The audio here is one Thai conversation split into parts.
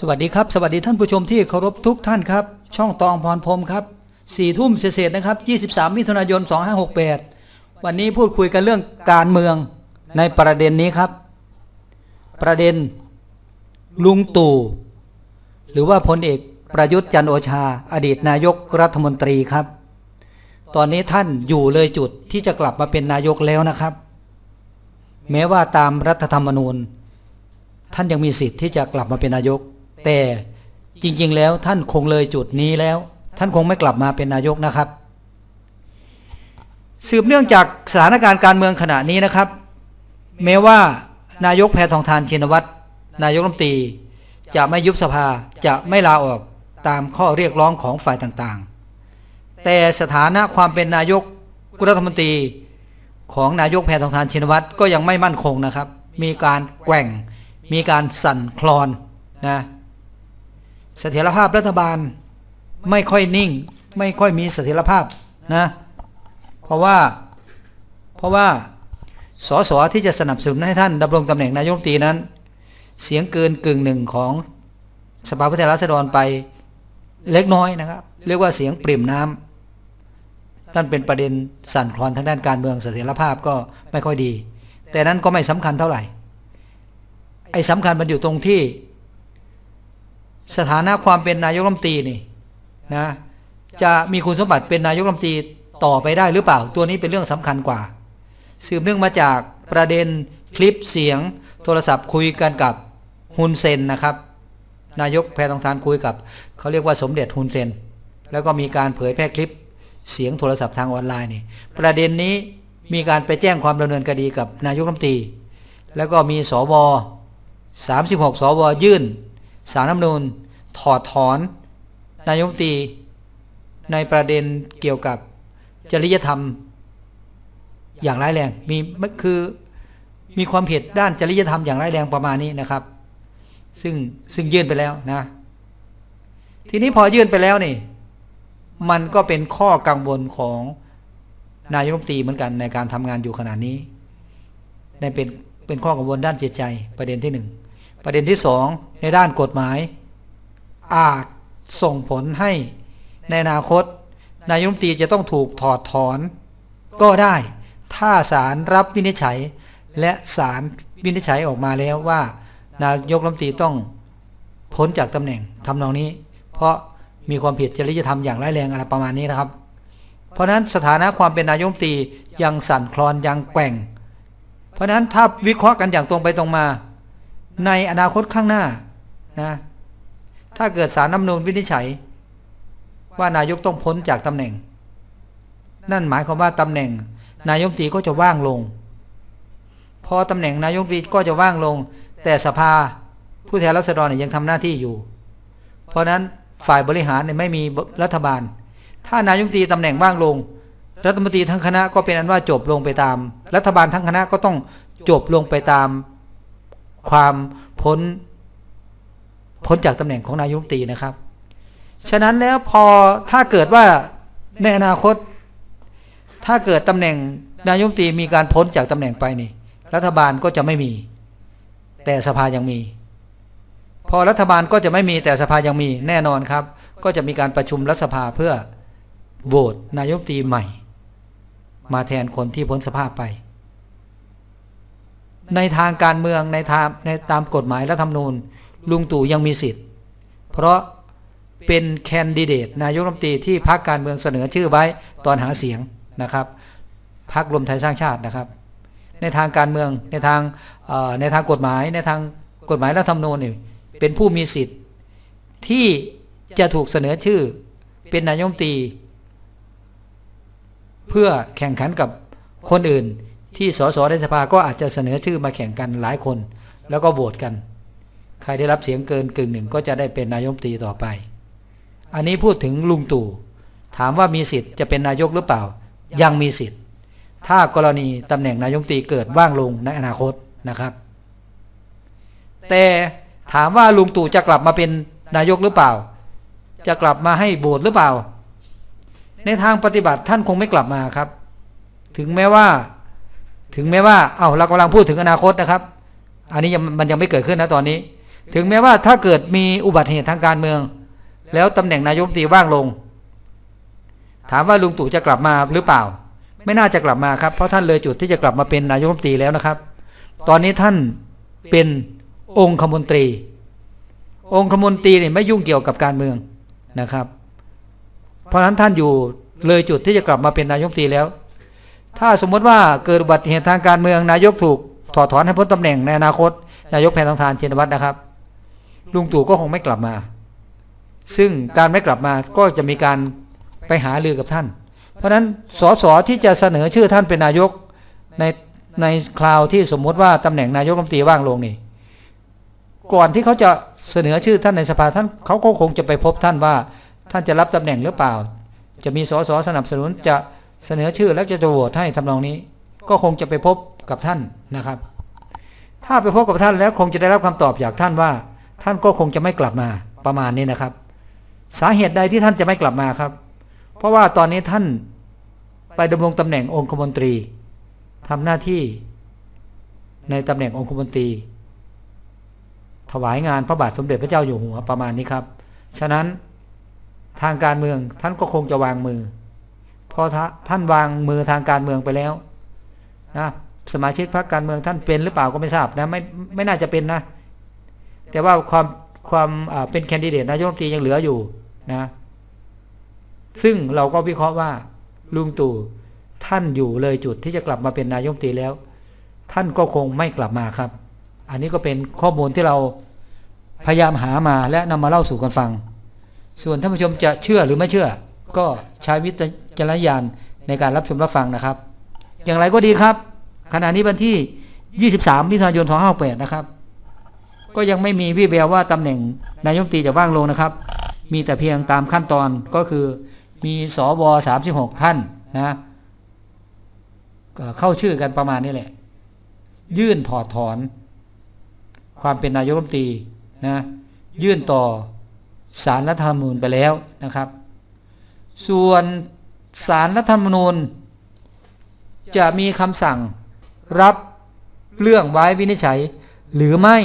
สวัสดีครับ สวัสดีท่านผู้ชมที่เคารพทุกท่านครับ ช่องตองพรพรมครับสี่ทุ่มเศษนะครับ 23 มิถุนายน 2568 วันนี้พูดคุยกันเรื่องการเมืองในประเด็นนี้ครับ ประเด็นลุงตู่ หรือว่าพลเอกประยุทธ์จันโอชา อดีตนายกรัฐมนตรีครับ ตอนนี้ท่านอยู่เลยจุดที่จะกลับมาเป็นนายกแล้วนะครับ แม้ว่าตามรัฐธรรมนูญ ท่านยังมีสิทธิ์ที่จะกลับมาเป็นนายก แต่จริงๆแล้วท่านคงเลยจุดนี้แล้ว ท่านคงไม่กลับมาเป็นนายกนะครับ สืบเนื่องจากสถานการณ์การเมืองขณะนี้นะครับ แม้ว่านายกแพทองทานชินวัตรนายกรัฐมนตรีจะไม่ยุบสภาจะไม่ลาออกตามข้อเรียกร้องของฝ่ายต่างๆ แต่สถานะความเป็นนายกรัฐมนตรีของนายกแพทองทานชินวัตรก็ยังไม่มั่นคงนะครับ มีการแกว่ง มีการสั่นคลอนนะ เสถียรภาพรัฐบาลไม่ค่อยนิ่ง ไม่ค่อยมีเสถียรภาพนะ เพราะว่าเพราะว่าสสที่จะสนับสนุนให้ท่านดำรงตำแหน่งนายกรัฐมนตรีนั้น เสียงเกินกึ่งหนึ่งของสภาผู้แทนราษฎรไปเล็กน้อยนะครับ เรียกว่าเสียงปริ่มน้ำนั่นเป็นประเด็นสั่นคลอนทางด้านการเมืองเสถียรภาพก็ไม่ค่อยดี แต่นั้นก็ไม่สำคัญเท่าไหร่ไอ้สำคัญมันอยู่ตรงที่ สถานะความเป็นนายกรัฐมนตรีนี่นะจะมีคุณสมบัติเป็นนายกรัฐมนตรีต่อไปได้หรือเปล่า ตัวนี้เป็นเรื่องสำคัญกว่า สืบเนื่องมาจากประเด็นคลิปเสียงโทรศัพท์คุยกันกับฮุนเซนนะครับ นายกแพทองทานคุยกับ เขาเรียกว่าสมเด็จฮุนเซน แล้วก็มีการเผยแพร่คลิปเสียงโทรศัพท์ทางออนไลน์นี่ประเด็นนี้มีการไปแจ้งความดำเนินคดีกับนายกรัฐมนตรี แล้วก็มีสว36 สวยื่น สารรัฐมนูญถอดถอน นายกรัฐมตีในประเด็นเกี่ยวกับจริยธรรม อย่างร้ายแรงมีคือมีความผิดด้านจริยธรรมอย่างร้ายแรงประมาณนี้นะครับ ซึ่งซึ่งยื่นไปแล้วนะ ทีนี้พอยื่นไปแล้วนี่ มันก็เป็นข้อกังวลของนายกรัฐมนตรีเหมือนกันในการทำงานอยู่ขณะนี้ในเป็นเป็นข้อกังวลด้านจิตใจประเด็นที่หนึ่ง ประเด็นที่สองในด้านกฎหมาย อาจส่งผลให้ในอนาคต นายรัฐมนตรีจะต้องถูกถอดถอน ก็ได้ถ้าศาลรับวินิจฉัย และศาลวินิจฉัยออกมาแล้วว่า นายกรัฐมนตรีต้องพ้นจากตำแหน่งทำนองนี้ เพราะมีความผิดจริยธรรมอย่างร้ายแรงอะไรประมาณนี้นะครับ เพราะฉะนั้นสถานะความเป็นนายกรัฐมนตรียังสั่นคลอนยังแกว่ง เพราะฉะนั้นถ้าวิเคราะห์กันอย่างตรงไปตรงมา ในอนาคตข้างหน้านะถ้าเกิดสารน้ำนูนวินิจฉัย ว่านายกต้องพ้นจากตำแหน่ง นั่นหมายความว่าตำแหน่ง นายกตีก็จะว่างลง พอตำแหน่งนายกตีก็จะว่างลง แต่สภาผู้แทนราษฎรยังทำหน้าที่อยู่ เพราะนั้นฝ่ายบริหารไม่มีรัฐบาล ถ้านายกตีตำแหน่งว่างลง รัฐมนตรีทั้งคณะก็เป็นอันว่าจบลงไปตาม รัฐบาลทั้งคณะก็ต้องจบลงไปตาม ความพ้นพ้นจากตำแหน่งของนายกตีนะครับ ฉะนั้นแล้วพอถ้าเกิดว่าในอนาคต ถ้าเกิดตำแหน่งนายกตีมีการพ้นจากตำแหน่งไปนี่ รัฐบาลก็จะไม่มี แต่สภายังมี พอรัฐบาลก็จะไม่มีแต่สภายังมีแน่นอนครับ ก็จะมีการประชุมรัฐสภาเพื่อโหวตนายกตีใหม่ มาแทนคนที่พ้นสภาพไป ในทางการเมืองในทางในตามกฎหมายรัฐธรรมนูญ ลุงตู่ยังมีสิทธิ์ เพราะเป็นแคนดิเดตนายกรัฐมนตรีที่พรรคการเมืองเสนอชื่อไว้ตอนหาเสียงนะครับพรรครวมไทยสร้างชาตินะครับ ในทางการเมืองในทางในทางกฎหมาย ในทางกฎหมายรัฐธรรมนูญเป็นผู้มีสิทธิ์ที่จะถูกเสนอชื่อเป็นนายกรัฐมนตรี เพื่อแข่งขันกับคนอื่น ที่สสในสภาก็อาจจะเสนอชื่อมาแข่งกันหลายคน แล้วก็โหวตกัน ใครได้รับเสียงเกินกึ่งหนึ่งก็จะได้เป็นนายกรัฐมตรีต่อไป อันนี้พูดถึงลุงตู่ถามว่ามีสิทธิ์จะเป็นนายกหรือเปล่า ยังมีสิทธิ์ ถ้ากรณีตำแหน่งนายกรัฐมตรีเกิดว่างลงในอนาคตนะครับ แต่ถามว่าลุงตู่จะกลับมาเป็นนายกหรือเปล่า จะกลับมาให้โบสหรือเปล่า ในทางปฏิบัติท่านคงไม่กลับมาครับ ถึงแม้ว่า ถึงแม้ว่าเอาเรากำลังพูดถึงอนาคตนะครับ อันนี้มันยังไม่เกิดขึ้นนะตอนนี้ ถึงแม้ว่าถ้าเกิดมีอุบัติเหตุทางการเมือง แล้วตำแหน่งนายกรัฐมนตรีว่างลง ถามว่าลุงตู่จะกลับมาหรือเปล่า ไม่น่าจะกลับมาครับเพราะท่านเลยจุดที่จะกลับมาเป็นนายกรัฐมนตรีแล้วนะครับ ตอนนี้ท่านเป็นองคมนตรี องคมนตรีเนี่ยไม่ยุ่งเกี่ยวกับการเมืองนะครับ เพราะฉะนั้นท่านอยู่เลยจุดที่จะกลับมาเป็นนายกรัฐมนตรีแล้ว ถ้าสมมติว่าเกิดอุบัติเหตุทางการเมืองนายกถูกถอดถอนให้พ้นตำแหน่งในอนาคต นายกแพทองทานชินวัตรนะครับ ลุงตู่ก็คงไม่กลับมา ซึ่งการไม่กลับมาก็จะมีการไปหาลือกับท่าน เพราะฉะนั้นสสที่จะเสนอชื่อท่านเป็นนายกในในคราวที่สมมุติว่าตำแหน่งนายกรัฐมนตรีว่างลงนี่ ก่อนที่เขาจะเสนอชื่อท่านในสภาท่านเขาก็คงจะไปพบท่านว่า ท่านจะรับตำแหน่งหรือเปล่า จะมีสสสนับสนุนจะ เสนอชื่อแล้วจะจะโหวตให้ทำนองนี้ ก็คงจะไปพบกับท่านนะครับ ถ้าไปพบกับท่านแล้วคงจะได้รับคำตอบจากท่านว่า ท่านก็คงจะไม่กลับมาประมาณนี้นะครับ สาเหตุใดที่ท่านจะไม่กลับมาครับ เพราะว่าตอนนี้ท่านไปดำรงตำแหน่งองคมนตรีทำหน้าที่ในตำแหน่งองคมนตรี ถวายงานพระบาทสมเด็จพระเจ้าอยู่หัวประมาณนี้ครับ ฉะนั้นทางการเมืองท่านก็คงจะวางมือ พอท่านวางมือทางการเมืองไปแล้วนะสมาชิกพรรคการเมืองท่านเป็นหรือเปล่าก็ไม่ทราบนะไม่ไม่น่าจะเป็นนะ แต่ว่าความความเป็นแคนดิเดตนายกรัฐมนตรียังเหลืออยู่นะ ซึ่งเราก็วิเคราะห์ว่าลุงตู่ท่านอยู่เลยจุดที่จะกลับมาเป็นนายกรัฐมนตรีแล้ว ท่านก็คงไม่กลับมาครับ อันนี้ก็เป็นข้อมูลที่เราพยายามหามาและนำมาเล่าสู่กันฟัง ส่วนท่านผู้ชมจะเชื่อหรือไม่เชื่อ ก็ใช้วิ จารณญาณในการรับชมรับฟังนะครับ อย่างไรก็ดีครับ ขณะนี้วันที่ 23 มิถุนายน 2568 นะครับ ก็ยังไม่มีวี่แววว่าตำแหน่งนายกรัฐมตรีจะว่างลงนะครับ มีแต่เพียงตามขั้นตอนก็คือมีสว36 ท่านนะเข้าชื่อกันประมาณนี้แหละ ยื่นถอดถอน ความเป็นนายกรัฐมนตรีนะยื่นต่อสารรัฐธรรมนูญไปแล้วนะครับ ส่วน สารรัฐธรรมนูญ จะมีคำสั่งรับเรื่องไว้วินิจฉัย หรือไม่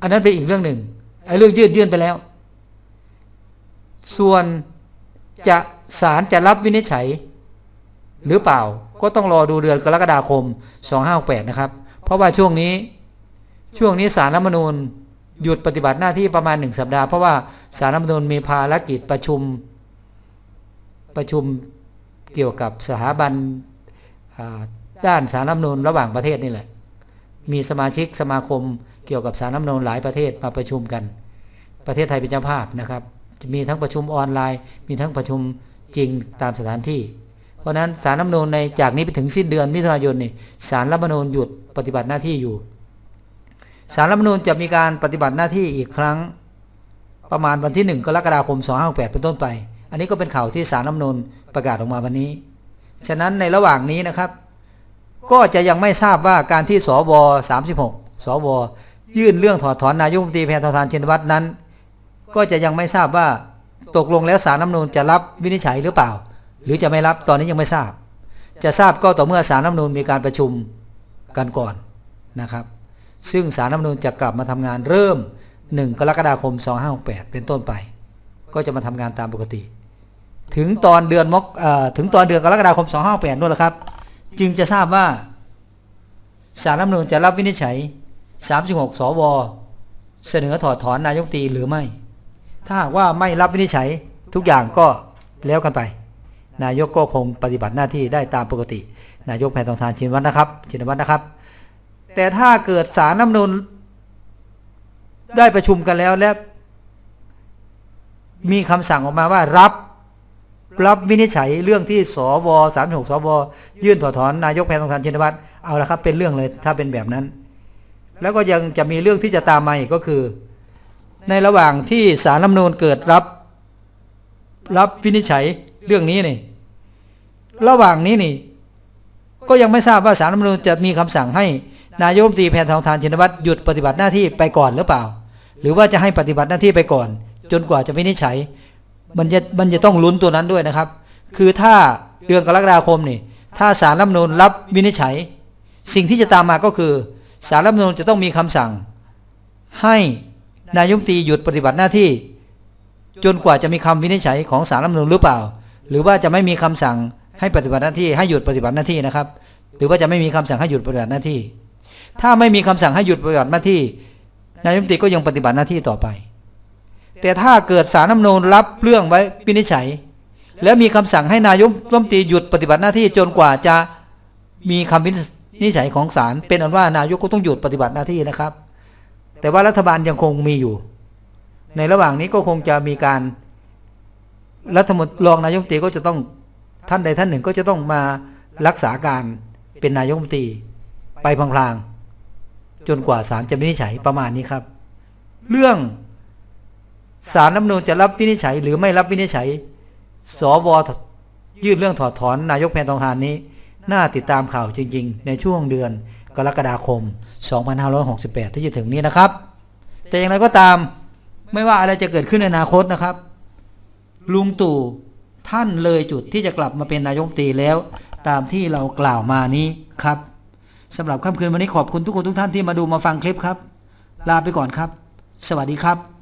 อันนั้นเป็นอีกเรื่องหนึ่งไอ้เรื่องยื่นยื่นไปแล้ว ส่วนจะศาลจะรับวินิจฉัย หรือเปล่าก็ต้องรอดูเดือนกรกฎาคม 2568 นะครับ เพราะว่าช่วงนี้ช่วงนี้สารรัฐมนูญหยุดปฏิบัติหน้าที่ประมาณหนึ่งสัปดาห์เพราะว่าสารรัฐมนูญมีภารกิจประชุม ประชุมเกี่ยวกับสถาบันด้านสารรัฐนูญระหว่างประเทศนี่แหละ มีสมาชิกสมาคมเกี่ยวกับสารรัฐนูญหลายประเทศมาประชุมกัน ประเทศไทยเป็นเจ้าภาพนะครับจะมีทั้งประชุมออนไลน์ มีทั้งประชุมจริงตามสถานที่ เพราะนั้นสารรัฐนูญในจากนี้ไปถึงสิ้นเดือนมิถุนายนนี่สารรัฐมนูญหยุดปฏิบัติหน้าที่อยู่ สารรัฐมนูญจะมีการปฏิบัติหน้าที่อีกครั้งประมาณวันที่ 1 กรกฎาคม 2568 เป็นต้นไป อันนี้ก็เป็นข่าวที่สารรัฐมนูญประกาศออกมาวันนี้ ฉะนั้นในระหว่างนี้นะครับ ก็จะยังไม่ทราบว่าการที่สว36สวยื่นเรื่องถอดถอนนายกรัฐมนตรีแพทองทานชินวัตรนั้น ก็จะยังไม่ทราบว่าตกลงแล้วสารรัฐนูญจะรับวินิจฉัยหรือเปล่า หรือจะไม่รับตอนนี้ยังไม่ทราบ จะทราบก็ต่อเมื่อสารรัฐนูญมีการประชุมกันก่อนนะครับ ซึ่งสารรัฐนูญจะกลับมาทำงานเริ่ม 1 กรกฎาคม 2568 เป็นต้นไป ก็จะมาทำงานตามปกติ ถึงตอนเดือนมกถึงตอนเดือนกรกฎาคม 2568นู่นแหละครับ จึงจะทราบว่าสารรัฐมนูญจะรับวินิจฉัย 36 สว เสนอถอดถอนนายกตีหรือไม่ ถ้าหากว่าไม่รับวินิจฉัยทุกอย่างก็แล้วกันไป นายกก็คงปฏิบัติหน้าที่ได้ตามปกติ นายกแพทองทานชินวัตรนะครับชินวัตรนะครับ แต่ถ้าเกิดสารน้ำนูนได้ประชุมกันแล้วและมีคำสั่งออกมาว่ารับ รับวินิจฉัยเรื่องที่สวสามหกสวยื่นถอดถอนนายกแพทองทานชินวัตรเอาละครับ เป็นเรื่องเลยถ้าเป็นแบบนั้น แล้วก็ยังจะมีเรื่องที่จะตามมาอีกก็คือ ในระหว่างที่สารรัฐมนูญเกิดรับ รับวินิจฉัยเรื่องนี้นี่ ระหว่างนี้นี่ ก็ยังไม่ทราบว่าสารรัฐมนูญจะมีคำสั่งให้นายกตีแพทองทานชินวัตรหยุดปฏิบัติหน้าที่ไปก่อนหรือเปล่า หรือว่าจะให้ปฏิบัติหน้าที่ไปก่อน จนกว่าจะวินิจฉัย มันจะมันจะต้องลุ้นตัวนั้นด้วยนะครับ คือถ้าเดือนกรกฎาคมนี่ ถ้าสารรัฐมนูญรับวินิจฉัย สิ่งที่จะตามมาก็คือสารรัฐมนูญจะต้องมีคำสั่ง ให้นายกรัฐมตีหยุดปฏิบัติหน้าที่ จนกว่าจะมีคำวินิจฉัยของศาลรัฐมนูญหรือเปล่า หรือว่าจะไม่มีคำสั่งให้ปฏิบัติหน้าที่ให้หยุดปฏิบัติหน้าที่นะครับ หรือว่าจะไม่มีคำสั่งให้หยุดปฏิบัติหน้าที่ ถ้าไม่มีคำสั่งให้หยุดปฏิบัติหน้าที่นายกรัฐมตีก็ยังปฏิบัติหน้าที่ต่อไป แต่ถ้าเกิดสารรัฐธรรมนูญรับเรื่องไว้วินิจฉัย แล้วมีคำสั่งให้นายกรัฐมนตรีหยุดปฏิบัติหน้าที่จนกว่าจะมีคำวินิจฉัยของศาลเป็นอันว่านายกก็ต้องหยุดปฏิบัติหน้าที่นะครับ แต่ว่ารัฐบาลยังคงมีอยู่ ในระหว่างนี้ก็คงจะมีการรัฐมนตรีรองนายกรัฐมนตรีก็จะต้องท่านใดท่านหนึ่งก็จะต้องมารักษาการเป็นนายกรัฐมนตรีไปพลางๆจนกว่าศาลจะวินิจฉัยประมาณนี้ครับ เรื่อง ศาลรัฐมนูญจะรับวินิจฉัย หรือไม่รับวินิจฉัย สวยื่นเรื่องถอดถอนนายกแพนทองทานนี้ น่าติดตามข่าวจริง ๆ ในช่วงเดือนกรกฎาคม 2568 ที่จะถึงนี้นะครับ แต่อย่างไรก็ตามไม่ว่าอะไรจะเกิดขึ้นในอนาคตนะครับ ลุงตู่ท่านเลยจุดที่จะกลับมาเป็นนายกตีแล้ว ตามที่เรากล่าวมานี้ครับสำหรับค่ำคืนวันนี้ขอบคุณทุกคนทุกท่านที่มาดูมาฟังคลิปครับ ลาไปก่อนครับ สวัสดีครับ